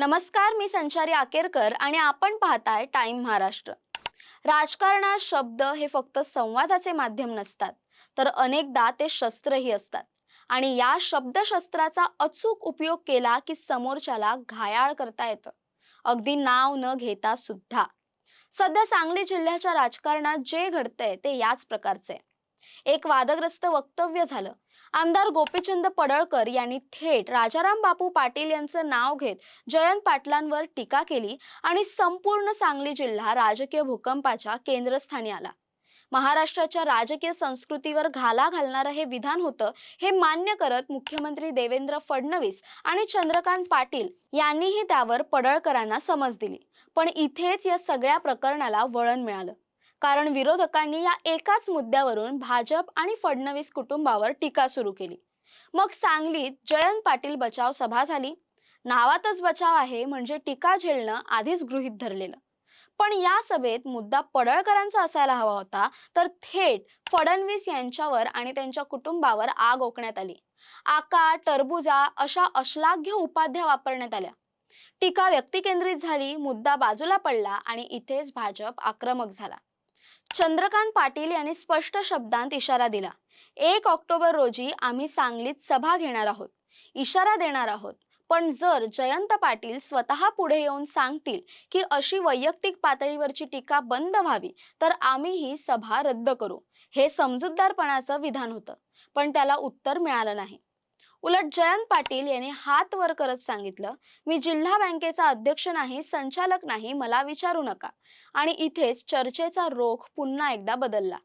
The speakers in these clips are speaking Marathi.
नमस्कार मी संचारी आकेरकर आणि आपण पाहताय टाइम महाराष्ट्र. राजकारणात शब्द हे फक्त संवादाचे माध्यम नसतात तर अनेकदा ते शस्त्रही असतात. आणि या शब्दशस्त्राचा अचूक उपयोग केला की समोरच्याला घायाळ करता येतं. अगदी नाव न घेता सुद्धा. सध्या सांगली जिल्ह्याच्या राजकारणात जे घडतंय ते याच प्रकारचे एक वादग्रस्त वक्तव्य झालं. आमदार गोपीचंद पडळकर यांनी थेट राजाराम बापू पाटील यांचं नाव घेत जयंत पाटलांवर टीका केली आणि संपूर्ण सांगली जिल्हा राजकीय भूकंपाच्या केंद्रस्थानी आला. महाराष्ट्राच्या राजकीय संस्कृतीवर घाला घालणारं हे विधान होतं हे मान्य करत मुख्यमंत्री देवेंद्र फडणवीस आणि चंद्रकांत पाटील यांनीही त्यावर पडळकरांना समज दिली. पण इथेच या सगळ्या प्रकरणाला वळण मिळालं. कारण विरोधकांनी या एकाच मुद्द्यावरून भाजप आणि फडणवीस कुटुंबावर टीका सुरू केली. मग सांगलीत जयंत पाटील बचाव सभा झाली. नावातच बचाव आहे म्हणजे टीका झेलणं आधीच गृहीत धरलेलं. पण या सभेत मुद्दा पडळकरांचा असायला हवा होता तर थेट फडणवीस यांच्यावर आणि त्यांच्या कुटुंबावर आग ओकण्यात आली. आका टरबुजा अशा अश्लाघ्य उपाध्या वापरण्यात आल्या. टीका व्यक्तिकेंद्रित झाली मुद्दा बाजूला पडला आणि इथेच भाजप आक्रमक झाला. चंद्रकांत पाटील यांनी स्पष्ट शब्दांत इशारा दिला. एक ऑक्टोबर रोजी आम्ही सांगलीत सभा घेणार आहोत. इशारा देणार आहोत. पण जर जयंत पाटील स्वतः पुढे येऊन सांगतील की अशी वैयक्तिक पातळीवरची टीका बंद व्हावी तर आम्ही ही सभा रद्द करू. हे समजूतदारपणाचं विधान होतं. पण त्याला उत्तर मिळालं नाही. उलट जयंत पाटील यांनी हात वर करत सांगितलं मी जिल्हा बँकेचा अध्यक्ष नाही संचालक नाही मला विचारू नका. आणि इथेच चर्चेचा रोख पुन्हा एकदा बदलला.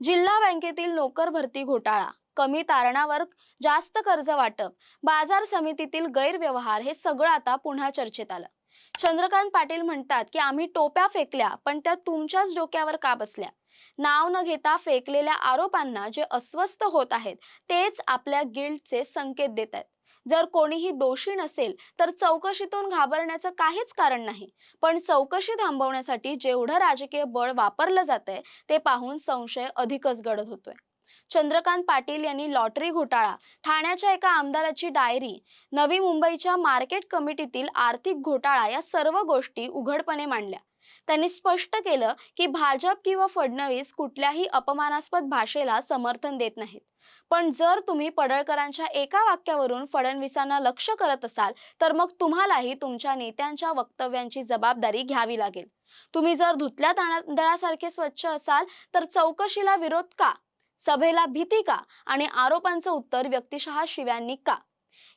जिल्हा बँकेतील नोकर भरती घोटाळा कमी तारणावर जास्त कर्ज वाटप बाजार समितीतील गैरव्यवहार हे सगळं आता पुन्हा चर्चेत आलं. चंद्रकांत पाटील म्हणतात की आम्ही टोप्या फेकल्या पण त्या तुमच्याच डोक्यावर का बसल्या? नाव न घेता फेकलेल्या आरोपांना जे अस्वस्थ होत आहेत तेच आपल्या गिल्टचे संकेत देत आहेत. जर कोणीही दोषी नसेल तर चौकशीतून घाबरण्याचं काहीच कारण नाही. पण चौकशी थांबवण्यासाठी जेवढं राजकीय बळ वापरलं जातंय ते पाहून संशय अधिकच गडद होतोय. चंद्रकांत पाटील यांनी लॉटरी घोटाळा ठाण्याच्या एका आमदाराची डायरी नवी मुंबईच्या मार्केट कमिटीतील आर्थिक घोटाळा या सर्व गोष्टी उघडपणे मांडल्या. त्यांनी स्पष्ट केलं की भाजप किंवा फडणवीस कुठल्याही अपमानास्पद भाषेला समर्थन देत नाहीत. पण जर तुम्ही पडळकरांच्या एका वाक्यावरून फडणवीसांना लक्ष करत असाल तर मग तुम्हालाही तुमच्या नेत्यांच्या वक्तव्यांची जबाबदारी घ्यावी लागेल. तुम्ही जर धुतल्या तांदळासारखे स्वच्छ असाल तर चौकशीला विरोध का? सभेला भीती का? आणि आरोपांचं उत्तर व्यक्तिशः शिव्यांनी का?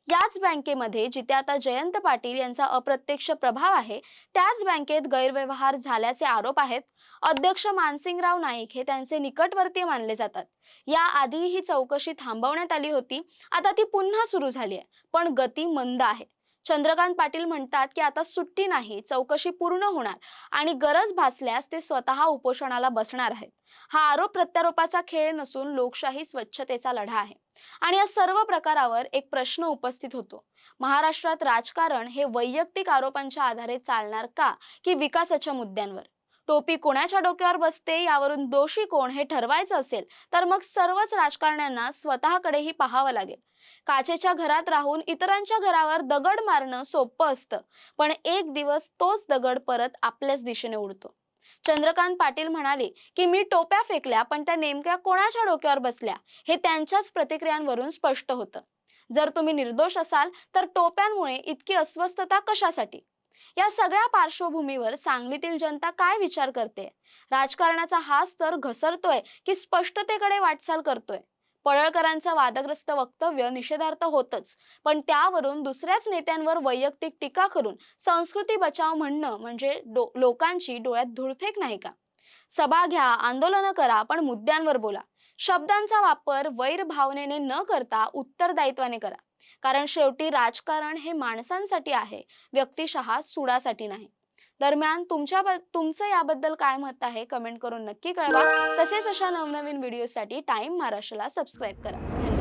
याच बँकेमध्ये जिथे आता जयंत पाटील यांचा अप्रत्यक्ष प्रभाव आहे त्याच बँकेत गैरव्यवहार झाल्याचे आरोप आहेत. अध्यक्ष मानसिंगराव नाईक हे त्यांचे निकटवर्तीय मानले जातात. याआधी ही चौकशी थांबवण्यात आली होती. आता ती पुन्हा सुरू झाली आहे. पण गती मंद आहे. चंद्रकांत पाटील म्हणतात की आता सुट्टी नाही चौकशी पूर्ण होणार आणि गरज भासल्यास ते स्वतः उपोषणाला बसणार आहेत. हा आरोप प्रत्यारोपाचा खेळ नसून लोकशाही स्वच्छतेचा लढा आहे. आणि या सर्व प्रकारावर एक प्रश्न उपस्थित होतो. महाराष्ट्रात राजकारण हे वैयक्तिक आरोपांच्या आधारे चालणार का की विकासाच्या मुद्द्यांवर? टोपी कोणाच्या डोक्यावर बसते यावरून दोषी कोण हे ठरवायचं असेल तर मग सर्वच राजकारण्यांना स्वतःकडेही पाहावं लागेल. काचेच्या घरात राहून इतरांच्या घरावर दगड मारणं सोपं असतं पण एक दिवस तोच दगड परत आपल्याच दिशेने उडतो. चंद्रकांत पाटील म्हणाले की मी टोप्या फेकल्या पण त्या नेमक्या कोणाच्या डोक्यावर बसल्या? हे त्यांच्याच प्रतिक्रियांवरून स्पष्ट होतं. जर तुम्ही निर्दोष असाल तर टोप्यांमुळे इतकी अस्वस्थता कशासाठी? या सगळ्या पार्श्वभूमीवर सांगलीतील जनता काय विचार करते? राजकारणाचा हा स्तर घसरतोय की स्पष्टतेकडे वाटचाल करतोय. पडळकरांचं वादग्रस्त वक्तव्य निषेधार्थ होतच पण त्यावरून दुसऱ्याच नेत्यांवर वैयक्तिक टीका करून संस्कृती बचाव म्हणणं म्हणजे डो- लोकांची डोळ्यात धुळफेक नाही का? सभा घ्या आंदोलनं करा पण मुद्द्यांवर बोला. शब्दांचा वापर वैर भावनेने न करता उत्तरदायित्वाने करा. कारण शेवटी राजकारण हे माणसांसाठी आहे व्यक्तिशः सुडासाठी नाही. दरम्यान तुमच्या तुमचं याबद्दल काय मत आहे कमेंट करून नक्की कळवा. तसेच अशा नवनवीन व्हिडिओसाठी टाइम महाराष्ट्राला सबस्क्राईब करा. धन्यवाद.